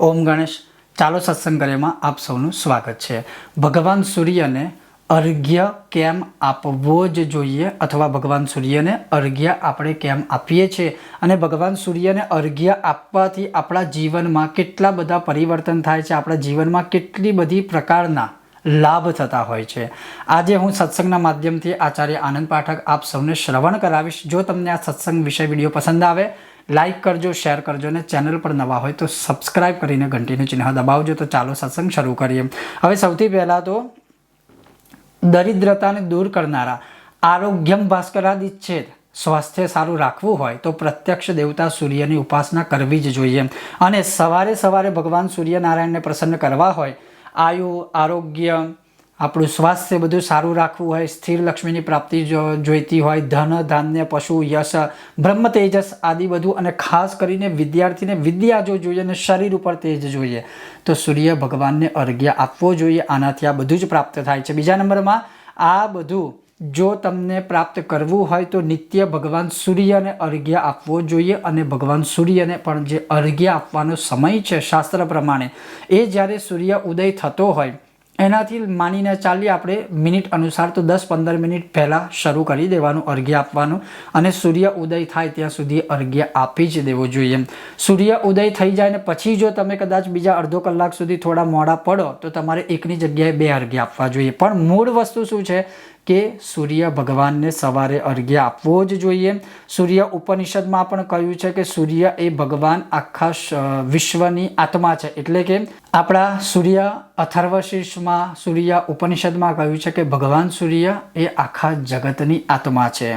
ઓમ ગણેશ. ચાલો સત્સંગ કાર્યમાં આપ સૌનું સ્વાગત છે. ભગવાન સૂર્યને અર્ઘ્ય કેમ આપવો જ જોઈએ અથવા ભગવાન સૂર્યને અર્ઘ્ય આપણે કેમ આપીએ છીએ? અને ભગવાન સૂર્યને અર્ઘ્ય આપવાથી આપણા જીવનમાં કેટલા બધા પરિવર્તન થાય છે? આપણા જીવનમાં કેટલી બધી પ્રકારના લાભ થતા હોય છે? આજે હું સત્સંગના માધ્યમથી આચાર્ય આનંદ પાઠક આપ સૌને શ્રવણ કરાવીશ. જો તમને આ સત્સંગ વિષય વીડિયો પસંદ આવે લાઈક કરજો, શેર કરજો અને ચેનલ પર નવા હોય તો સબસ્ક્રાઈબ કરીને ઘંટીનું ચિહ્ન દબાવજો. તો ચાલો સત્સંગ શરૂ કરીએ. હવે સૌથી પહેલાં તો દરિદ્રતાને દૂર કરનારા આરોગ્યમ ભાસ્કરાદિચ્છેદ સ્વાસ્થ્ય સારું રાખવું હોય તો પ્રત્યક્ષ દેવતા સૂર્યની ઉપાસના કરવી જ જોઈએ. અને સવારે સવારે ભગવાન સૂર્યનારાયણને પ્રસન્ન કરવા હોય, આયુ, આરોગ્ય આપણું સ્વાસ્થ્ય બધું સારું રાખવું હોય, સ્થિર લક્ષ્મીની પ્રાપ્તિ જોઈતી હોય, ધન, ધાન્ય, પશુ, યશ, બ્રહ્મ, તેજસ આદિ બધું અને ખાસ કરીને વિદ્યાર્થીને વિદ્યા જો જોઈએ અને શરીર ઉપર તેજ જોઈએ, તો સૂર્ય ભગવાનને અર્ઘ્ય આપવો જોઈએ. આનાથી આ બધું જ પ્રાપ્ત થાય છે. બીજા નંબરમાં, આ બધું જો તમને પ્રાપ્ત કરવું હોય તો નિત્ય ભગવાન સૂર્યને અર્ઘ્ય આપવો જોઈએ અને ભગવાન સૂર્યને પણ જે અર્ઘ્ય આપવાનો સમય છે શાસ્ત્ર પ્રમાણે, એ જ્યારે સૂર્ય ઉદય થતો હોય એનાથી માનીને ચાલીએ આપણે મિનિટ અનુસાર તો દસ પંદર મિનિટ પહેલાં શરૂ કરી દેવાનું, અર્ઘ્ય આપવાનું અને સૂર્ય ઉદય થાય ત્યાં સુધી અર્ઘ્ય આપી જ દેવું જોઈએ. સૂર્ય ઉદય થઈ જાય ને પછી જો તમે કદાચ બીજા અડધો કલાક સુધી થોડા મોડા પડો તો તમારે એકની જગ્યાએ બે અર્ઘ્ય આપવા જોઈએ. પણ મૂળ વસ્તુ શું છે? કે સૂર્ય ભગવાનને સવારે અર્ઘ્ય આપવો જ જોઈએ. સૂર્ય ઉપનિષદમાં પણ કહ્યું છે કે સૂર્ય એ ભગવાન આખા વિશ્વની આત્મા છે. એટલે કે આપણા સૂર્ય અથર્વશીર્ષમાં, સૂર્ય ઉપનિષદમાં કહ્યું છે કે ભગવાન સૂર્ય એ આખા જગતની આત્મા છે.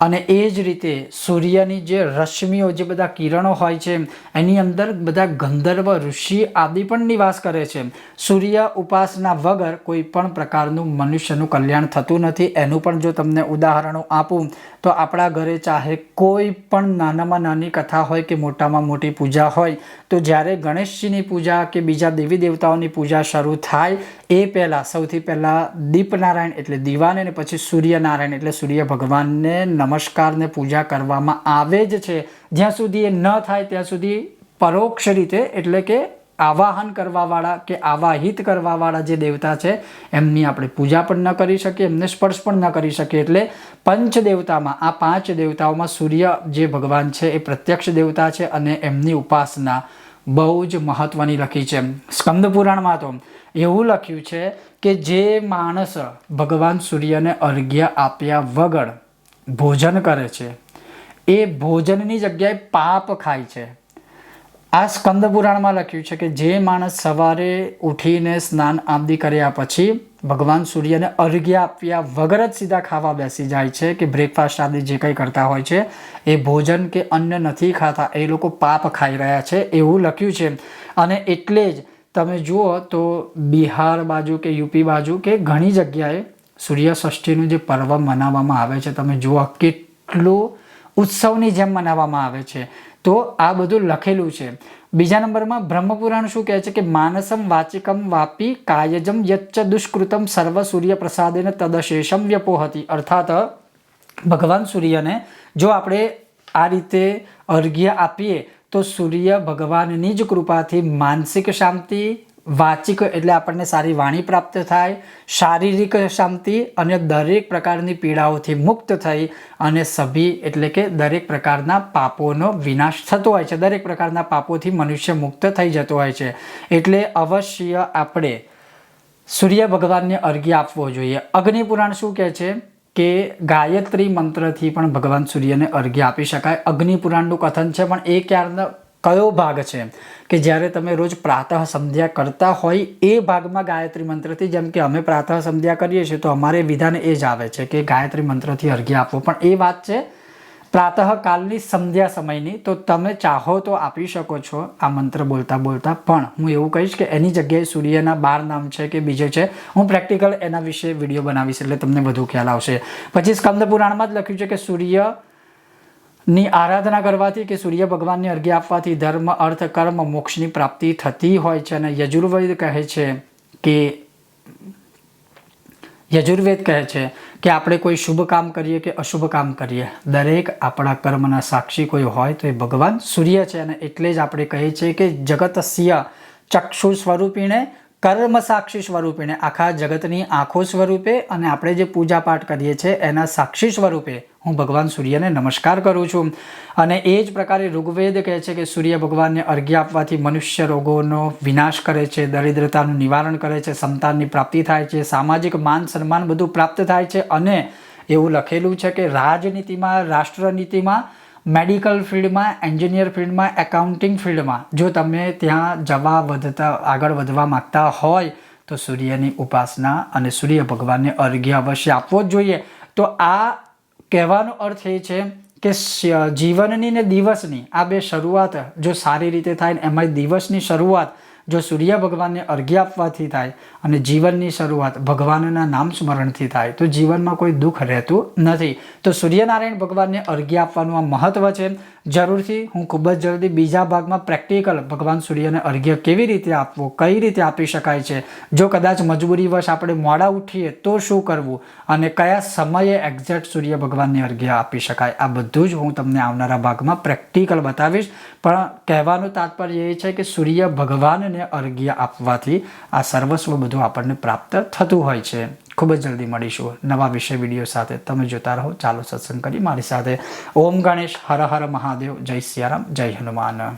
અને એ જ રીતે સૂર્યની જે રશ્મિઓ, જે બધા કિરણો હોય છે, એની અંદર બધા ગંધર્વ ઋષિ આદિ પણ નિવાસ કરે છે. સૂર્ય ઉપાસના વગર કોઈ પણ પ્રકારનું મનુષ્યનું કલ્યાણ થતું નથી એનું પણ જો તમને ઉદાહરણો આપું, તો આપણા ઘરે ચાહે કોઈ પણ નાનામાં નાની કથા હોય કે મોટામાં મોટી પૂજા હોય, તો જ્યારે ગણેશજીની પૂજા કે બીજા દેવી દેવતાઓની પૂજા શરૂ થાય, એ પહેલાં સૌથી પહેલાં દીપનારાયણ એટલે દીવાને અને પછી સૂર્યનારાયણ એટલે સૂર્ય ભગવાનને નમસ્કારને પૂજા કરવામાં આવે જ છે. જ્યાં સુધી એ ન થાય, ત્યાં સુધી પરોક્ષ રીતે એટલે કે આવાહન કરવાવાળા કે આવાહિત કરવાવાળા જે દેવતા છે, એમની આપણે પૂજા પણ ન કરી શકીએ, એમને સ્પર્શ પણ ન કરી શકીએ. એટલે પંચ દેવતામાં આ પાંચ દેવતાઓમાં સૂર્ય જે ભગવાન છે એ પ્રત્યક્ષ દેવતા છે અને એમની ઉપાસના બહુ જ મહત્વની લખી છે. સ્કંદ પુરાણમાં તો એવું લખ્યું છે કે જે માણસ ભગવાન સૂર્યને અર્ઘ્ય આપ્યા વગર ભોજન કરે છે, એ ભોજનની જગ્યાએ પાપ ખાય છે. આ સ્કંદ પુરાણમાં લખ્યું છે કે જે માણસ સવારે ઉઠીને સ્નાન આદિ કર્યા પછી ભગવાન સૂર્યને અર્ઘ્ય આપ્યા વગર જ સીધા ખાવા બેસી જાય છે કે બ્રેકફાસ્ટ આદિ જે કંઈ કરતા હોય છે, એ ભોજન કે અન્ન નથી ખાતા, એ લોકો પાપ ખાઈ રહ્યા છે એવું લખ્યું છે. અને એટલે જ તમે જુઓ તો બિહાર બાજુ કે યુપી બાજુ કે ઘણી જગ્યાએ સૂર્યષષ્ઠીનું જે પર્વ મનાવવામાં આવે છે, તમે જુઓ કેટલું ઉત્સવની જેમ મનાવવામાં આવે છે. તો આ બધું લખેલું છે. બીજા નંબરમાં બ્રહ્મપુરાણ શું કહે છે કે માનસમ વાચિકમ વાપી કાયજમ યચ્ચ દુષ્કૃતમ સર્વ સૂર્ય પ્રસાદેન તદશેષમ વ્યપોહતી. અર્થાત, ભગવાન સૂર્યને જો આપણે આ રીતે અર્ઘ્ય આપીએ, તો સૂર્ય ભગવાનની જ કૃપાથી માનસિક શાંતિ વાચિક એટલે આપણને સારી વાણી પ્રાપ્ત થાય, શારીરિક શાંતિ અને દરેક પ્રકારની પીડાઓથી મુક્ત થઈ અને સભી એટલે કે દરેક પ્રકારના પાપોનો વિનાશ થતો હોય છે. દરેક પ્રકારના પાપોથી મનુષ્ય મુક્ત થઈ જતો હોય છે. એટલે અવશ્ય આપણે સૂર્ય ભગવાનને અર્ઘ્ય આપવો જોઈએ. અગ્નિપુરાણ શું કહે છે? કે ગાયત્રી મંત્રથી પણ ભગવાન સૂર્યને અર્ઘ્ય આપી શકાય. અગ્નિપુરાણનું કથન છે, પણ એ ક્યારના કયો ભાગ છે? કે જ્યારે તમે રોજ પ્રાતઃ સંધ્યા કરતા હોય એ ભાગમાં ગાયત્રી મંત્રથી, જેમ કે અમે પ્રાતઃ સંધ્યા કરીએ છીએ, તો અમારે વિધાન એ જ આવે છે કે ગાયત્રી મંત્રથી અર્ઘ્ય આપવો. પણ એ વાત છે પ્રાતઃકાલની સંધ્યા સમયની, તો તમે ચાહો તો આપી શકો છો આ મંત્ર બોલતા બોલતા. પણ હું એવું કહીશ કે એની જગ્યાએ સૂર્યના બાર નામ છે કે બીજે છે, હું પ્રેક્ટિકલ એના વિશે વીડિયો બનાવીશ એટલે તમને વધુ ખ્યાલ આવશે. પછી સ્કંદ પુરાણમાં જ લખ્યું છે કે સૂર્ય ની આરાધના કરવાથી કે સૂર્ય ભગવાનને અર્ઘ્ય આપવાથી ધર્મ, અર્થ, કર્મ, મોક્ષની પ્રાપ્તિ થતી હોય છે. અને યજુર્વેદ કહે છે કે, યજુર્વેદ કહે છે કે આપણે કોઈ શુભ કામ કરીએ કે અશુભ કામ કરીએ. દરેક આપણા કર્મના સાક્ષી કોઈ હોય તો એ ભગવાન સૂર્ય છે. અને એટલે જ આપણે કહીએ છીએ કે જગતસ્ય ચક્ષુ સ્વરૂપીને કર્મ સાક્ષી સ્વરૂપીને આખા જગતની આંખો સ્વરૂપે અને આપણે જે પૂજા પાઠ કરીએ છીએ, એના સાક્ષી સ્વરૂપે હું ભગવાન સૂર્યને નમસ્કાર કરું છું. અને એ જ પ્રકારે ઋગ્વેદ કહે છે કે સૂર્ય ભગવાનને અર્ઘ્ય આપવાથી મનુષ્ય રોગોનો વિનાશ કરે છે, દરિદ્રતાનું નિવારણ કરે છે, સંતાનની પ્રાપ્તિ થાય છે, સામાજિક માન સન્માન બધું પ્રાપ્ત થાય છે. અને એવું લખેલું છે કે રાજનીતિમાં, રાષ્ટ્રનીતિમાં મેડિકલ ફિલ્ડમાં, એન્જિનિયર ફિલ્ડમાં, એકાઉન્ટિંગ ફિલ્ડમાં. જો તમે ત્યાં જવા વધતા, આગળ વધવા માગતા હોય, તો સૂર્યની ઉપાસના અને સૂર્ય ભગવાનને અર્ઘ્ય અવશ્ય આપવો જ જોઈએ. તો આ કહેવાનો અર્થ એ છે કે જીવનની ને દિવસની આ બે શરૂઆત જો સારી રીતે થાય ને એમાં દિવસની શરૂઆત જો સૂર્ય ભગવાનને અર્ઘ્ય આપવાથી થાય અને જીવનની શરૂઆત ભગવાનના નામ સ્મરણથી થાય, તો જીવનમાં કોઈ દુઃખ રહેતું નથી. તો સૂર્યનારાયણ ભગવાનને અર્ઘ્ય આપવાનું આ મહત્વ છે. જરૂરથી હું ખૂબ જ જલ્દી બીજા ભાગમાં પ્રેક્ટિકલ ભગવાન સૂર્યને અર્ઘ્ય કેવી રીતે આપવું, કઈ રીતે આપી શકાય છે? જો કદાચ મજબૂરીવશ આપણે મોડા ઉઠીએ, તો શું કરવું? અને કયા સમયે એક્ઝેક્ટ સૂર્ય ભગવાનને અર્ઘ્ય આપી શકાય? આ બધું જ હું તમને આવનારા ભાગમાં પ્રેક્ટિકલ બતાવીશ. પણ કહેવાનું તાત્પર્ય એ છે કે સૂર્ય ભગવાનને અર્ઘ્ય આપવાથી આ સર્વસ્વ બધું આપણને પ્રાપ્ત થતું હોય છે. ખૂબ જ જલ્દી મળીશું નવા વિષય વીડિયો સાથે. તમે જોતા રહો. ચાલો સત્સંગ કરી મારી સાથે. ઓમ ગણેશ, હર હર મહાદેવ. જય સિયારામ. જય હનુમાન.